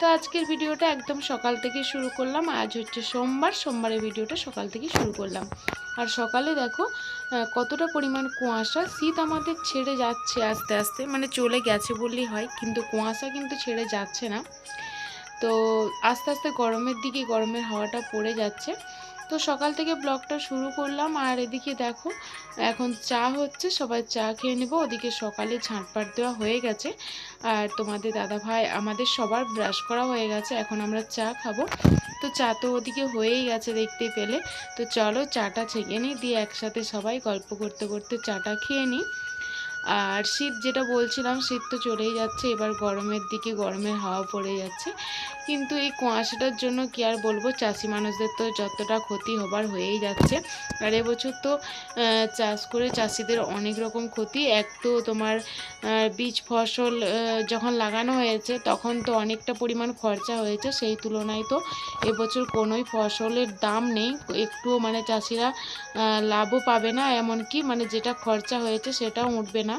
তো আজকের ভিডিওটা একদম সকাল থেকে শুরু করলাম। আজ হচ্ছে সোমবার, সোমবারের ভিডিওটা সকাল থেকে শুরু করলাম। আর সকালে দেখো কতটা পরিমাণ কুয়াশা। শীত আমাদের ছেড়ে যাচ্ছে আস্তে আস্তে মানে চলে গেছে বললেই হয়, কিন্তু কুয়াশা কিন্তু ছেড়ে যাচ্ছে না। তো আস্তে আস্তে গরমের দিকে গরমের হাওয়াটা পড়ে যাচ্ছে। তো সকাল থেকে ব্লগটা শুরু করলাম। আর এদিকে দেখো, এখন চা হচ্ছে, সবাই চা খেয়ে নেব। ওদিকে সকালে ঝাঁটপাট দেওয়া হয়ে গেছে। আর তোমাদের দাদা ভাই, আমাদের সবার ব্রাশ করা হয়ে গেছে, এখন আমরা চা খাব। তো চা তো ওদিকে হয়েই গেছে দেখতেই পেলে। তো চলো চাটা ছেঁকে নিই, দিয়ে একসাথে সবাই গল্প করতে করতে চাটা খেয়ে নিই। আর শীত যেটা বলছিলাম, শীত তো চলেই যাচ্ছে। এবার গরমের দিকে গরমের হাওয়া পড়ে যাচ্ছে। কিন্তু এই কুয়াশাটার জন্য কি আর বলব, চাষি মানুষদের তো যতটা ক্ষতি হবার হয়েই যাচ্ছে। আর এবছর তো চাষ করে চাষিদের অনেক রকম ক্ষতি। এক তো তোমার বীজ ফসল যখন লাগানো হয়েছে, তখন তো অনেকটা পরিমাণ খরচা হয়েছে। সেই তুলনায় তো এবছর কোনোই ফসলের দাম নেই। একটুও মানে চাষিরা লাভও পাবে না। এমনকি মানে যেটা খরচা হয়েছে, সেটাও উঠবে না।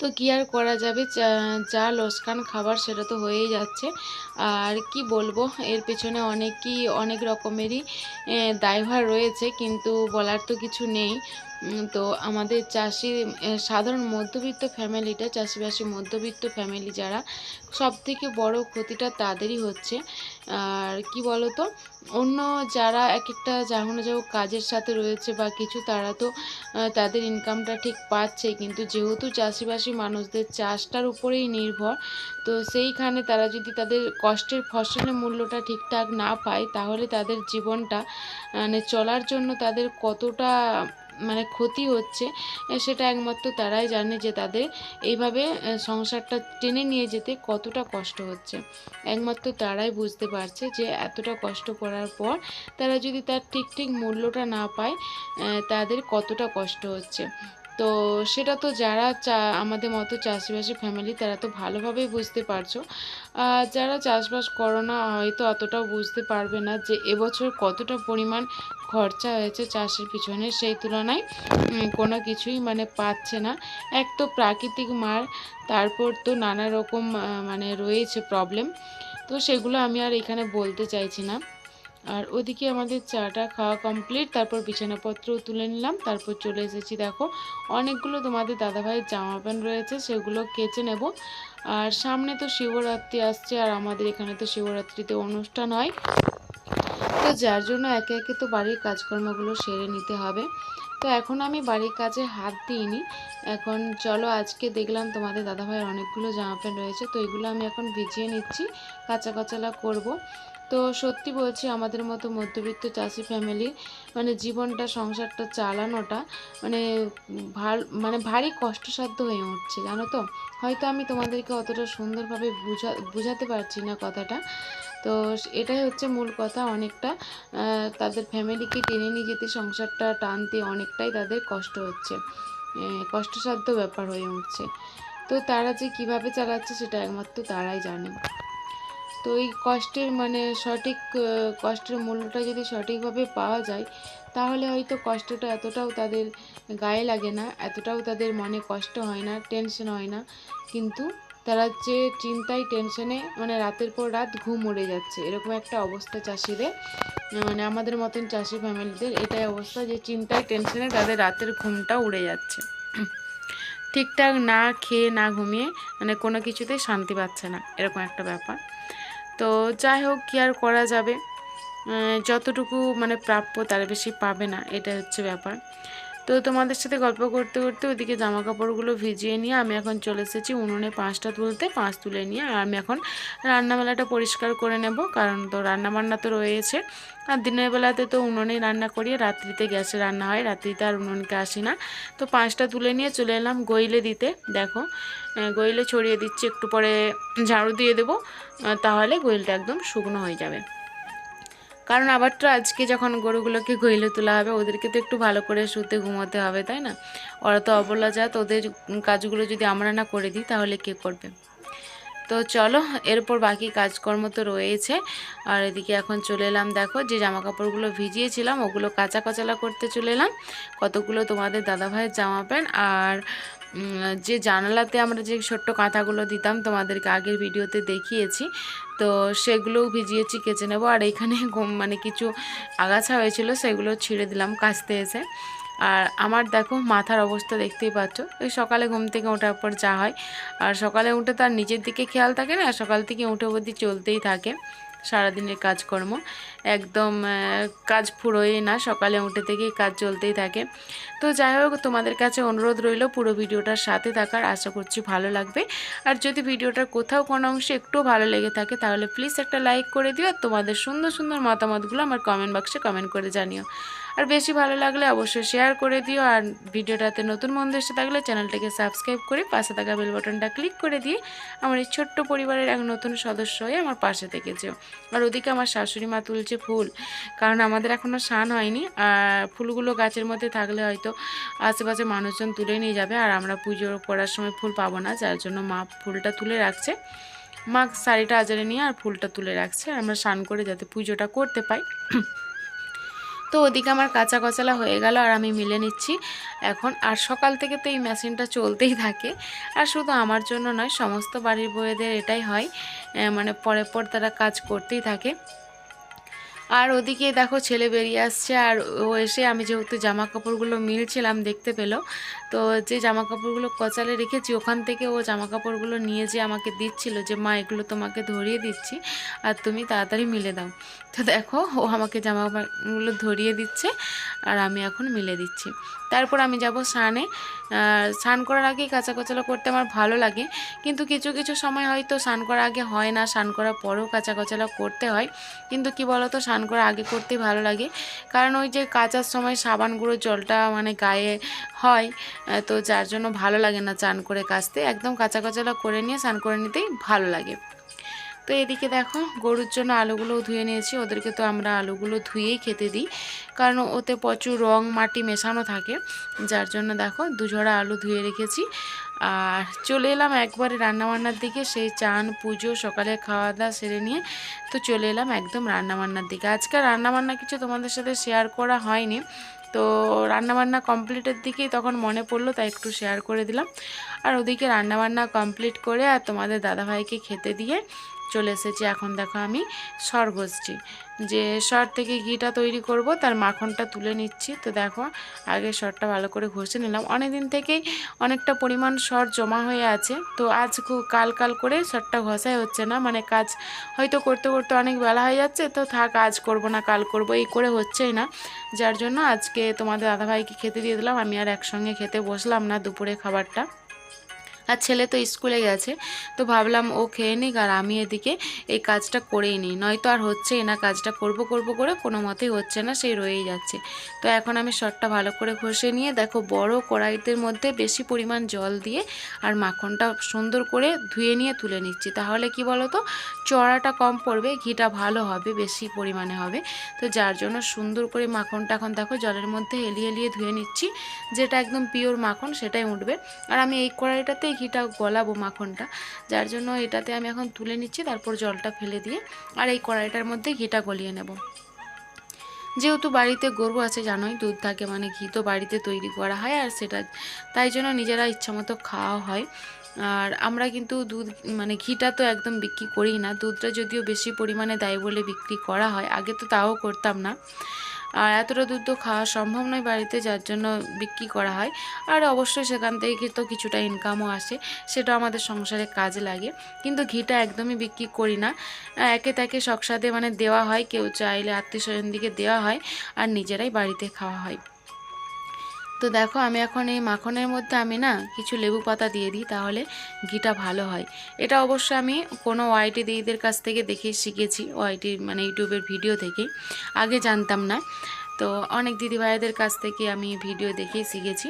তো কি আর করা যাবে? চা লোসকান খাবার সেটা তো হয়েই যাচ্ছে। আর কি বলব, এর পেছনে অনেকই, অনেক রকমেরই দায়ভার রয়েছে, কিন্তু বলার তো কিছু নেই। তো আমাদের চাষি সাধারণ মধ্যবিত্ত ফ্যামিলিটা, চাষিবাসী মধ্যবিত্ত ফ্যামিলি যারা সব থেকে বড় ক্ষতিটা তাদেরই হচ্ছে। আর কি বলতো, অন্য যারা এক একটা যাহনো যাও কাজের সাথে রয়েছে বা কিছু, তারা তো তাদের ইনকামটা ঠিক পাচ্ছে, কিন্তু যেহেতু চাষিবাসী মানুষদের চাষটার উপরেই নির্ভর, তো সেইখানে তারা যদি তাদের কষ্টের ফসলের মূল্যটা ঠিকঠাক না পায়, তাহলে তাদের জীবনটা মানে চলার জন্য তাদের কতটা মানে ক্ষতি হচ্ছে সেটা একমাত্র তারাই জানে যে তাদের এইভাবে সংসারটা টেনে নিয়ে যেতে কতটা কষ্ট হচ্ছে। একমাত্র তারাই বুঝতে পারছে যে এতটা কষ্ট করার পর তারা যদি তার ঠিক ঠিক মূল্যটা না পায় তাদের কতটা কষ্ট হচ্ছে। তো সেটা তো যারা চা, আমাদের মতো চাষিবাসী ফ্যামিলি তারা তো ভালোভাবেই বুঝতে পারছ। যারা চাষবাস করো না, হয়তো অতটাও বুঝতে পারবে না যে এবছর কতটা পরিমাণ খরচা হয়েছে চাষের পিছনে। সেই তুলনায় কোনো কিছুই মানে পাচ্ছে না। এক তো প্রাকৃতিক মার, তারপর তো নানা রকম মানে রয়েছে প্রবলেম তো সেগুলো আমি আর এখানে বলতে চাইছি না। আর ওদিকে আমাদের চাটা খাওয়া কমপ্লিট তারপর বিছানাপত্র তুলে নিলাম, তারপর চলে এসেছি দেখো, অনেকগুলো তোমাদের দাদাভাইয়ের জামা প্যান্ট রয়েছে, সেগুলো কেচে নেব। আর সামনে তো শিবরাত্রি আসছে, আর আমাদের এখানে তো শিবরাত্রিতে অনুষ্ঠান হয়। যার জন্য একে একে তো বাড়ির কাজকর্মগুলো সেরে নিতে হবে। তো এখন আমি বাড়ির কাজে হাত দিইনি। এখন চলো আজকে দেখলাম তোমাদের দাদাভাইয়ের অনেকগুলো জামা প্যান্ট রয়েছে, তো এগুলো আমি এখন ভিজিয়ে নিচ্ছি, কাঁচা কাচালা করব। তো সত্যি বলছি, আমাদের মতো মধ্যবিত্ত চাষি ফ্যামিলি মানে জীবনটা, সংসারটা চালানোটা মানে ভালো মানে ভারী কষ্টসাধ্য হয়ে উঠছে, জানো তো? হয়তো আমি তোমাদেরকে অতটা সুন্দরভাবে বুঝা, বোঝাতে পারছি না কথাটা। তো এটাই হচ্ছে মূল কথা অনেকটা। তাদের ফ্যামিলিকে টেনে নিয়ে যেতে সংসারটা টানতে অনেকটাই তাদের কষ্ট হচ্ছে। কষ্টসাধ্য ব্যাপার হয়ে উঠছে। তো তারা যে কীভাবে চালাচ্ছে সেটা একমাত্র তারাই জানে। তো এই কষ্টের মানে সঠিক কষ্টের মূল্যটা যদি সঠিকভাবে পাওয়া যায়, তাহলে হয়তো কষ্টটা এতটাও তাদের গায়ে লাগে না, এতটাও তাদের মনে কষ্ট হয় না টেনশন হয় না। কিন্তু তারা যে চিন্তায় টেনশনে মানে রাতের পর রাত ঘুম উড়ে যাচ্ছে। এরকম একটা অবস্থা চাষিদের। মানে আমাদের মতন চাষি ফ্যামিলিদের এটাই অবস্থা যে চিন্তায় টেনশনে তাদের রাতের ঘুমটা উড়ে যাচ্ছে। ঠিকঠাক না খেয়ে না ঘুমিয়ে মানে কোনো কিছুতেই শান্তি পাচ্ছে না। এরকম একটা ব্যাপার। তো যাই হোক, কী আর করা যাবে? যতটুকু মানে প্রাপ্য তার বেশি পাবে না এটা হচ্ছে ব্যাপার। তো তোমাদের সাথে গল্প করতে করতে ওদিকে জামা কাপড়গুলো ভিজিয়ে নিয়ে আমি এখন চলে এসেছি উনুনে পাঁচটা তুলতে, পাঁচ তুলে নিয়ে। আর আমি এখন রান্নাবেলাটা পরিষ্কার করে নেব, কারণ তো রান্না বান্না তো রয়েছে। আর দিনের বেলাতে তো উনুনেই রান্না করি, রাত্রিতে গ্যাসে রান্না হয়, রাত্রিতে আর উনুনকে আসি না। তো পাঁচটা তুলে নিয়ে চলে এলাম গইলে দিতে। দেখো গইলে ছড়িয়ে দিচ্ছি, একটু পরে ঝাড়ু দিয়ে দেবো তাহলে গইলটা একদম শুকনো হয়ে যাবে। কারণ আবার তো আজকে যখন গরুগুলোকে গইলে তোলা হবে, ওদেরকে তো একটু ভালো করে শুতে ঘুমোতে হবে, তাই না? ওরা তো অবলা জাত, ওদের কাজগুলো যদি আমরা না করে দিই, তাহলে কে করবে? তো চলো, এরপর বাকি কাজকর্ম তো রয়েছে আর এদিকে এখন চলে এলাম, দেখো যে জামা কাপড়গুলো ভিজিয়েছিলাম, ওগুলো কাঁচা কচালা করতে চলে এলাম। কতগুলো তোমাদের দাদাভাইয়ের জামা প্যান্ট আর যে জানালাতে আমরা যে ছোট্ট কাঁথাগুলো দিতাম, তোমাদেরকে আগের ভিডিওতে দেখিয়েছি। তো সেগুলোও ভিজিয়েছি, কেচে নেব। আর এখানে মানে কিছু আগাছা হয়েছিল, সেগুলো ছিঁড়ে দিলাম, কাচতে এসে। আর আমার দেখো মাথার অবস্থা দেখতেই পাচ্ছ। ওই সকালে ঘুম থেকে ওঠার পর যা হয়। আর সকালে উঠে তার নিজের দিকে খেয়াল থাকে না, সকাল থেকে উঠে অবধি চলতেই থাকে সারাদিনের কাজকর্ম। একদম কাজ ফুরোয় না, সকালে উঠে থেকেই কাজ চলতেই থাকে। তো যাই হোক, তোমাদের কাছে অনুরোধ রইল পুরো ভিডিওটার সাথে থাকার, আশা করছি ভালো লাগবে। আর যদি ভিডিওটার কোথাও কোনো অংশে একটু ভালো লেগে থাকে, তাহলে প্লিজ একটা লাইক করে দিও আর তোমাদের সুন্দর সুন্দর মতামতগুলো আমার কমেন্ট বক্সে কমেন্ট করে জানিও। আর বেশি ভালো লাগলে অবশ্যই শেয়ার করে দিও। আর ভিডিওটাতে নতুন বন্ধু এসে থাকলে চ্যানেলটাকে সাবস্ক্রাইব করে পাশে থাকা বেল বাটনটা ক্লিক করে দিয়ে আমার এই ছোট্ট পরিবারের এক নতুন সদস্য হয়ে আমার পাশে থেকেছেও আর ওদিকে আমার শাশুড়ি মা তুলছে ফুল, কারণ আমাদের এখনও স্নান হয়নি। আর ফুলগুলো গাছের মধ্যে থাকলে হয়তো আশেপাশে মানুষজন তুলে নিয়ে যাবে, আর আমরা পুজো করার সময় ফুল পাবো না, যার জন্য মা ফুলটা তুলে রাখছে। মা শাড়িটা আজারে নিয়ে আর ফুলটা তুলে রাখছে। আমরা স্নান করে যাতে পুজোটা করতে পাই। তো ওদিকে আমার কাঁচা কচালা হয়ে গেল আর আমি মিলে নিচ্ছি। এখন আর সকাল থেকে তো এই মেশিনটা চলতেই থাকে। আর শুধু আমার জন্য নয়, সমস্ত বাড়ির বউয়েদের এটাই হয় মানে পরে পর তারা কাজ করতেই থাকে। আর ওদিকে দেখো ছেলে বেরিয়ে আসছে, আর ও এসে আমি যেহেতু জামা কাপড়গুলো মিলছিলাম দেখতে পেল, তো যে জামা কাপড়গুলো কচালে রেখেছি, ওখান থেকে ও জামা কাপড়গুলো নিয়ে যে আমাকে দিচ্ছিল যে, মা, এগুলো তোমাকে ধরিয়ে দিচ্ছি, আর তুমি তাড়াতাড়ি মিলে দাও। তো দেখো, ও আমাকে জামা কাপড়গুলো ধরিয়ে দিচ্ছে, আর আমি এখন মিলে দিচ্ছি। তারপর আমি যাব স্নানে। স্নান করার আগেই কাঁচা কচলা করতে আমার ভালো লাগে, কিন্তু কিছু কিছু সময় হয়তো স্নান করার আগে হয় না, স্নান করার পরেও কাঁচা কচলা করতে হয়, কিন্তু কি বলতো, স্নান করার আগে করতেই ভালো লাগে। কারণ ওই যে কাচার সময় সাবান গুঁড়ো জলটা মানে গায়ে হয় তো যার জন্য ভালো লাগে না চান করে কাচতে। একদম কাঁচা কচলা করে নিয়ে স্নান করে নিতেই ভালো লাগে। তো এদিকে দেখো, গরুর জন্য আলুগুলোও ধুয়ে নিয়েছি। ওদেরকে তো আমরা আলুগুলো ধুয়েই খেতে দিই। কারণ ওতে প্রচুর রং মাটি মেশানো থাকে। যার জন্য দেখো দুঝোড়া আলু ধুয়ে রেখেছি। আর চলে এলাম একবারে রান্নাবান্নার দিকে, সেই চান, পুজো সকালে খাওয়া দাওয়া সেরে নিয়ে তো চলে এলাম একদম রান্নাবান্নার দিকে। আজকে রান্নাবান্না কিছু তোমাদের সাথে শেয়ার করা হয়নি, তো রান্নাবান্না কমপ্লিটের দিকেই তখন মনে পড়ল, তাই একটু শেয়ার করে দিলাম। আর ওদিকে রান্নাবান্না কমপ্লিট করে আর তোমাদের দাদাভাইকে খেতে দিয়ে চলে এসেছি। এখন দেখো আমি সর ঘষছি যে সর থেকে ঘিটা তৈরি করব, তার মাখনটা তুলে নিচ্ছি। তো দেখো, আগে সরটা ভালো করে ঘষে নিলাম। অনেক দিন থেকেই অনেকটা পরিমাণ সর জমা হয়ে আছে। তো আজ খুব কাল কাল করে সরটা ঘষাই হচ্ছে না। মানে কাজ হয়তো করতে করতে অনেক বেলা হয়ে যাচ্ছে। তো থাক, আজ করব না, কাল করব। এই করে হচ্ছেই না। যার জন্য আজকে তোমাদের দাদাভাইকে খেতে দিয়ে দিলাম। আমি আর একসঙ্গে খেতে বসলাম না দুপুরে খাবারটা। আর ছেলে তো স্কুলে গেছে, তো ভাবলাম ও খেয়ে নিক আর আমি এদিকে এই কাজটা করেই নিই। নয়তো আর হচ্ছেই না, কাজটা করব করব করে কোনো মতেই হচ্ছে না সেই রয়েই যাচ্ছে। তো এখন আমি শটটা ভালো করে ঘষে নিয়ে দেখো বড় কড়াইতের মধ্যে বেশি পরিমাণ জল দিয়ে আর মাখনটা সুন্দর করে ধুয়ে নিয়ে তুলে নিচ্ছি। তাহলে কি বলো তো চড়াটা কম পড়বে, ঘিটা ভালো হবে, বেশি পরিমাণে হবে। তো যার জন্য সুন্দর করে মাখনটা এখন দেখো জলের মধ্যে এলিয়ে এলিয়ে ধুয়ে নিচ্ছি, যেটা একদম পিওর মাখন সেটাই উঠবে। আর আমি এই কড়াইটাতে ঘিটা গলাবো মাখনটা, যার জন্য এটাতে আমি এখন তুলে নিচ্ছি, তারপর জলটা ফেলে দিয়ে আর এই কড়াইটার মধ্যে ঘিটা গলিয়ে নেব। যেহেতু বাড়িতে গরু আছে জানোই, দুধ থাকে মানে ঘি তো বাড়িতে তৈরি করা হয় আর সেটা তাই জন্য নিজেরা ইচ্ছামতো খাওয়া হয়। আর আমরা কিন্তু দুধ মানে ঘিটা তো একদম বিক্রি করি না, দুধটা যদিও বেশি পরিমাণে দেয় বলে বিক্রি করা হয়, আগে তো তাও করতাম না। আর এতটা দুধ তো খাওয়া সম্ভব নয় বাড়িতে, যার জন্য বিক্রি করা হয়। আর অবশ্যই সেখান থেকে তো কিছুটা ইনকামও আসে, সেটা আমাদের সংসারে কাজে লাগে। কিন্তু ঘিটা একদমই বিক্রি করি না। একে তাকে শখসাদে মানে দেওয়া হয়, কেউ চাইলে আত্মীয় স্বজন দিকে দেওয়া হয়, আর নিজেরাই বাড়িতে খাওয়া হয়। তো দেখো, আমি এখন এই মাখনের মধ্যে আমি না কিছু লেবু পাতা দিয়ে দিই, তাহলে ঘিটা ভালো হয়। এটা অবশ্য আমি কোনো ওয়াইটি দিদিদের কাছ থেকে দেখে শিখেছি ওয়াইটি মানে ইউটিউবের ভিডিও থেকেই। আগে জানতাম না। তো অনেক দিদি ভাইদের কাছ থেকে আমি ভিডিও দেখেই শিখেছি।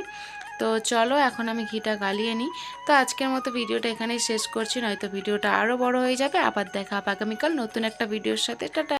তো চলো, এখন আমি ঘিটা গালিয়ে নিই। তো আজকের মতো ভিডিওটা এখানেই শেষ করছি, নয়তো ভিডিওটা আরও বড় হয়ে যাবে। আবার দেখা আগামীকাল নতুন একটা ভিডিওর সাথে। টাটা!